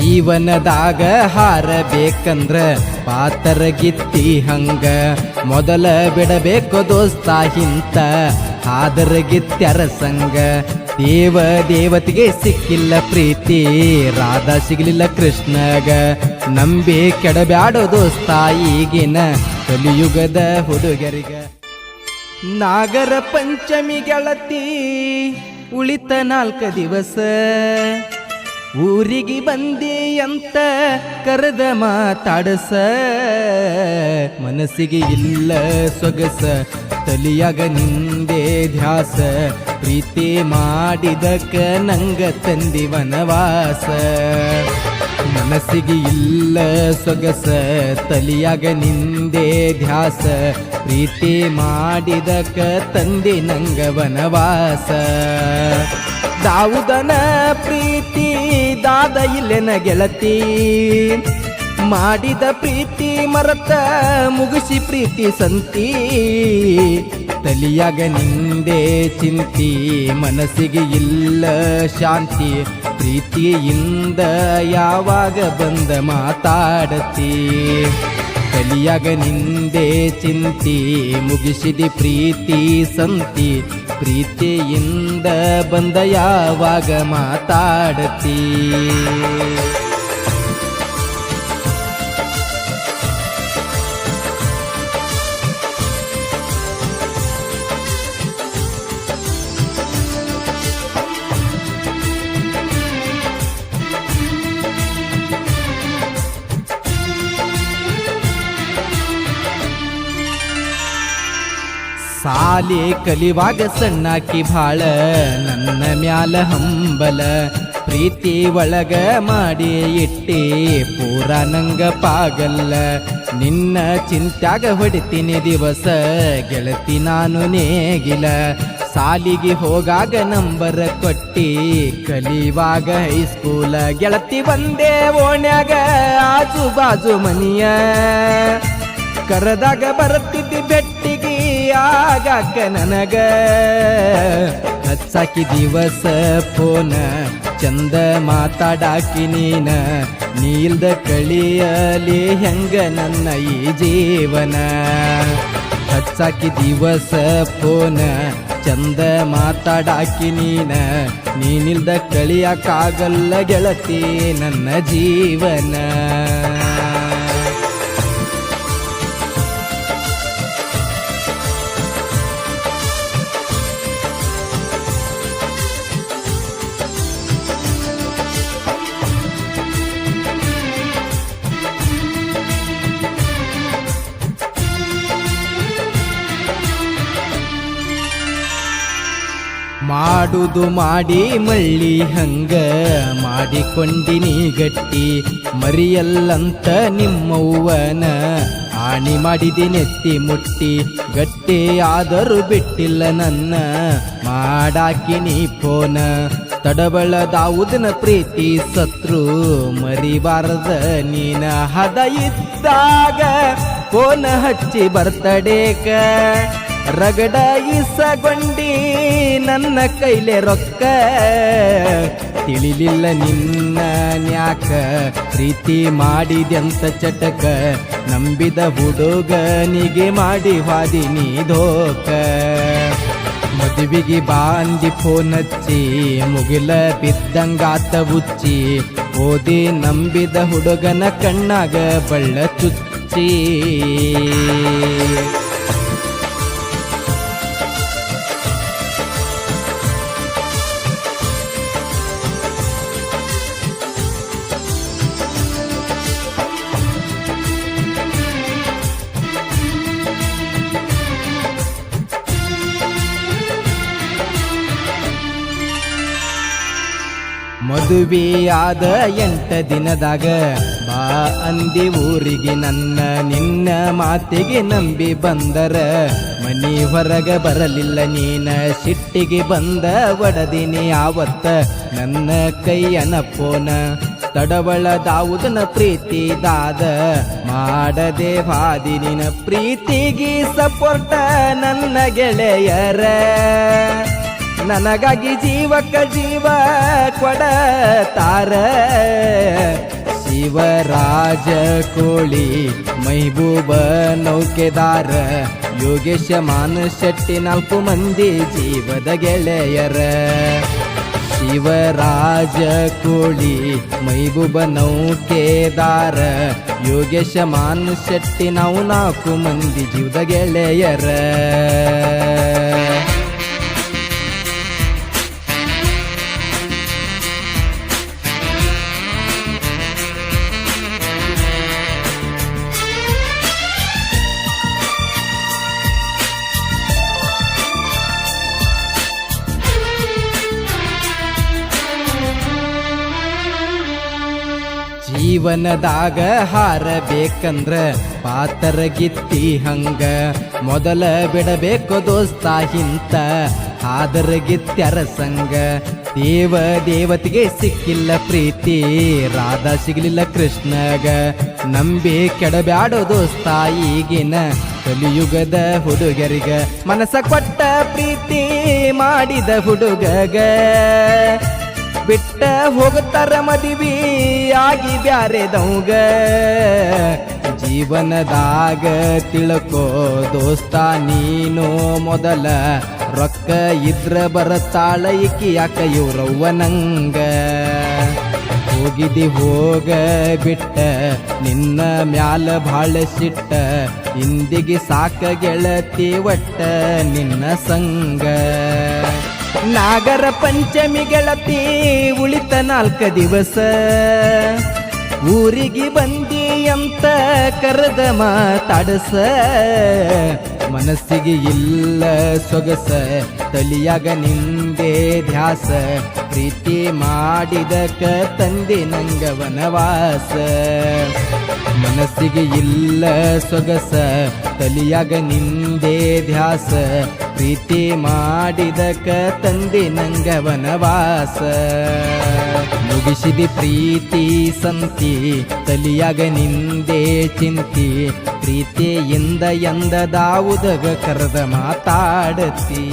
ಜೀವನದಾಗ ಹಾರಬೇಕಂದ್ರ ಪಾತರಗಿತ್ತಿ ಹಂಗ. ಮೊದಲ ಬಿಡಬೇಕು ದೋಸ್ತ ಹಿಂತ ಹಾದರಗಿತ್ಯರ ಸಂಗ ದೇವ ದೇವತೆಗೆ ಸಿಕ್ಕಿಲ್ಲ ಪ್ರೀತಿ, ರಾಧಾ ಸಿಗಲಿಲ್ಲ ಕೃಷ್ಣಗ. ನಂಬಿ ಕೆಡಬ್ಯಾಡೋ ದೋಸ್ತ ಈಗಿನ ಕಲಿಯುಗದ ಹುಡುಗರಿಗ. ನಾಗರ ಪಂಚಮಿ ಗೆಳತಿ, ಉಳಿತ ನಾಲ್ಕು ದಿವಸ. ಊರಿಗೆ ಬಂದಿ ಅಂತ ಕರೆದ ಮಾತಾಡಸ. ಮನಸ್ಸಿಗೆ ಇಲ್ಲ ಸೊಗಸ, ತಲಿಯಾಗ ನಿಂದೆ ಧ್ಯಾಸ. ಪ್ರೀತಿ ಮಾಡಿದಕ ನಂಗ ತಂದಿ ವನವಾಸ. ಮನಸ್ಸಿಗೆ ಇಲ್ಲ ಸೊಗಸ, ತಲಿಯಾಗ ನಿಂದೆ ಧ್ಯಾಸ. ಪ್ರೀತಿ ಮಾಡಿದಕ ತಂದಿ ನಂಗ ವನವಾಸ. ದಾವುದನ ಪ್ರೀತಿ ದಾದ ಇಲ್ಲೆನ ಗೆಳತಿ. ಮಾಡಿದ ಪ್ರೀತಿ ಮರತ ಮುಗಿಸಿ ಪ್ರೀತಿ ಸಂತಿ. ತಲಿಯಾಗ ನಿಂದೆ ಚಿಂತಿ, ಮನಸ್ಸಿಗೆ ಇಲ್ಲ ಶಾಂತಿ. ಪ್ರೀತಿಯಿಂದ ಯಾವಾಗ ಬಂದ ಮಾತಾಡತಿ. ತಲಿಯಾಗ ನಿಂದೆ ಚಿಂತಿ, ಮುಗಿಸಿದಿ ಪ್ರೀತಿ ಸಂತಿ. ಪ್ರೀತಿಯಿಂದ ಬಂದ ಯಾವಾಗ ಮಾತಾಡತಿ? ಸಾಲಿ ಕಲಿವಾಗ ಸಣ್ಣಾಕಿ ಭಾಳ, ನನ್ನ ಮ್ಯಾಲ ಹಂಬಲ. ಪ್ರೀತಿ ಒಳಗ ಮಾಡಿ ಇಟ್ಟಿ, ಪೂರ ನಂಗ ಪಾಗಲ್ಲ. ನಿನ್ನ ಚಿಂತ್ಯಾಗ ಹೊಡಿತೀನಿ ದಿವಸ, ಗೆಳತಿ ನಾನು ನೇಗಿಲ. ಸಾಲಿಗೆ ಹೋಗಾಗ ನಂಬರ ಕೊಟ್ಟಿ, ಕಲಿವಾಗ ಹೈಸ್ಕೂಲ. ಗೆಳತಿ ಬಂದೆ ಓಣ್ಯಾಗ, ಆಜು ಬಾಜು ಮನಿಯ. ಕರೆದಾಗ ಬರುತ್ತಿದ್ದಿ ಆಗಾಕ ನನಗ? ಹಚ್ಚಾಕಿ ದಿವಸ ಫೋನ ಚಂದ ಮಾತಾಡಾಕಿ ನೀನ, ನೀಲ್ದ ಕಳಿಯಲಿ ಹೆಂಗ ನನ್ನ ಈ ಜೀವನ? ಹಚ್ಚಾಕಿ ದಿವಸ ಫೋನ ಚಂದ ಮಾತಾಡಾಕಿ ನೀನ, ನೀನಿಲ್ದ ಕಳಿಯಕ್ಕಾಗಲ್ಲ ಗೆಳತಿ ನನ್ನ ಜೀವನ? ಮಾಡುದು ಮಾಡಿ ಮಳ್ಳಿ ಹಂಗ ಮಾಡಿಕೊಂಡಿನಿ ಗಟ್ಟಿ ಮರಿಯಲ್ಲಂತ ನಿಮ್ಮವ್ವನ ಆಣಿ ಮಾಡಿದಿ ನೆತ್ತಿ ಮುಟ್ಟಿ ಗಟ್ಟಿ ಆದರೂ ಬಿಟ್ಟಿಲ್ಲ ನನ್ನ ಮಾಡಾಕಿನಿ ಫೋನ ತಡಬಳದಾವುದನ ಪ್ರೀತಿ ಸತ್ರು ಮರಿಬಾರದ ನೀನ ಹದ ಇದ್ದಾಗ ಫೋನ ಹಚ್ಚಿ ಬರ್ತಡೇಕ ರಗಡ ಇಸಗೊಂಡಿ ನನ್ನ ಕೈಲೆ ರೊಕ್ಕ. ತಿಳಿಲಿಲ್ಲ ನಿನ್ನ ನ್ಯಾಕ. ಪ್ರೀತಿ ಮಾಡಿದ್ಯಂತ ಚಟಕ. ನಂಬಿದ ಹುಡುಗನಿಗೆ ಮಾಡಿ ಹಾದಿ ಧೋಕ. ಮದುವಿಗೆ ಬಾಂದಿ ಫೋನ್ ಹಚ್ಚಿ, ಮುಗಿಲ ಬಿದ್ದಂಗಾತ ಉಚ್ಚಿ ಓದಿ ನಂಬಿದ ಹುಡುಗನ ಕಣ್ಣಾಗ ಬಳ್ಳ ಚುಚ್ಚಿ. ಮದುವೆಯಾದ ಎಂಟ ದಿನದಾಗ ಬಾ ಅಂದಿ ಊರಿಗೆ ನನ್ನ ನಿನ್ನ ಮಾತಿಗೆ ನಂಬಿ ಬಂದರ. ಮನಿ ಹೊರಗ ಬರಲಿಲ್ಲ ನೀನ, ಸಿಟ್ಟಿಗೆ ಬಂದ ಒಡದಿನಿ ಆವತ್ತ. ನನ್ನ ಕೈಯನ ಪೋನ ತಡವಳದಾವುದನ ಪ್ರೀತಿ ದಾದ ಮಾಡದೆ ಹಾದಿ ನಿನ ಪ್ರೀತಿಗೆ ಸಪೋರ್ಟ ನನ್ನ ಗೆಳೆಯರ. ನನಗಾಗಿ ಜೀವಕ್ಕ ಜೀವ ಕೊಡತಾರ. ಶಿವರಾಜ ಕೋಳಿ ಮೈಬೂಬ ನೌಕೆದಾರ. ಯೋಗೇಶ ಮಾನ ಶೆಟ್ಟಿ ನಾಲ್ಕು ಮಂದಿ ಜೀವದ ಗೆಳೆಯರ. ಶಿವರಾಜ ಕೋಳಿ ಮೈಬೂಬ ನೌಕೆದಾರ. ಯೋಗೇಶ ಮಾನ ಶೆಟ್ಟಿ ನಾವು ನಾಲ್ಕು ಮಂದಿ ಜೀವದ ಗೆಳೆಯರ. ಜೀವನದಾಗ ಹಾರಬೇಕಂದ್ರ ಪಾತರ ಗಿತ್ತಿ ಹಂಗ. ಮೊದಲ ಬಿಡಬೇಕು ದೋಸ್ತ ಹಿಂತ ಆದರ ಗಿತ್ಯರ ಸಂಗ. ದೇವ ದೇವತೆಗೆ ಸಿಕ್ಕಿಲ್ಲ ಪ್ರೀತಿ, ರಾಧಾ ಸಿಗಲಿಲ್ಲ ಕೃಷ್ಣಗ. ನಂಬಿ ಕೆಡಬ್ಯಾಡೋ ದೋಸ್ತ ಈಗಿನ ಕಲಿಯುಗದ ಹುಡುಗರಿಗ. ಮನಸ ಕೊಟ್ಟ ಪ್ರೀತಿ ಮಾಡಿದ ಹುಡುಗಗ. ಬಿಟ್ಟ ಹೋಗುತ್ತಾರ ಮದುವೆ ಆಗಿ ಬ್ಯಾರೆದವಂಗ. ಜೀವನದಾಗ ತಿಳ್ಕೋ ದೋಸ್ತ, ನೀನು ಮೊದಲ ರೊಕ್ಕ ಇದ್ರ ಬರತ್ತಾಳ ಇಕ್ಕಿ ಯಾಕ ಇವ್ರವ್ವ ನಂಗ? ಹೋಗಿದಿ ಹೋಗ ಬಿಟ್ಟ, ನಿನ್ನ ಮ್ಯಾಲ ಭಾಳ ಸಿಟ್ಟ ಇಂದಿಗೆ ಸಾಕ ಗೆಳತಿ ಒಟ್ಟ ನಿನ್ನ ಸಂಗ. ನಾಗರ ಪಂಚಮಿ ಗೆಳತಿ ಉಳಿತ ನಾಲ್ಕ ದಿವಸ. ಊರಿಗೆ ಬಂದಿ ಅಂತ ಕರೆದ ಮಾತಾಡಸ. ಮನಸ್ಸಿಗೆ ಇಲ್ಲ ಸೊಗಸ, ತಲಿಯಾಗ ನಿಂದೆ ಧ್ಯಾಸ. ಪ್ರೀತಿ ಮಾಡಿದಕ ತಂದೆ ನಂಗ ವನವಾಸ ಮನಸ್ಸಿಗೆ ಇಲ್ಲ ಸೊಗಸ, ತಲಿಯಾಗ ನಿಂದೆ ಧ್ಯಾಸ. ಪ್ರೀತಿ ಮಾಡಿದಕ ತಂದೆ ನಂಗ ವನವಾಸ ಮುಗಿಸಿದಿ ಪ್ರೀತಿ ಸಂತಿ, ತಲಿಯಾಗ ನಿಂದೆ ಚಿಂತಿ. ಪ್ರೀತಿಯಿಂದ ಎಂದದಾವುದಗ ಕರೆದ ಮಾತಾಡತಿ.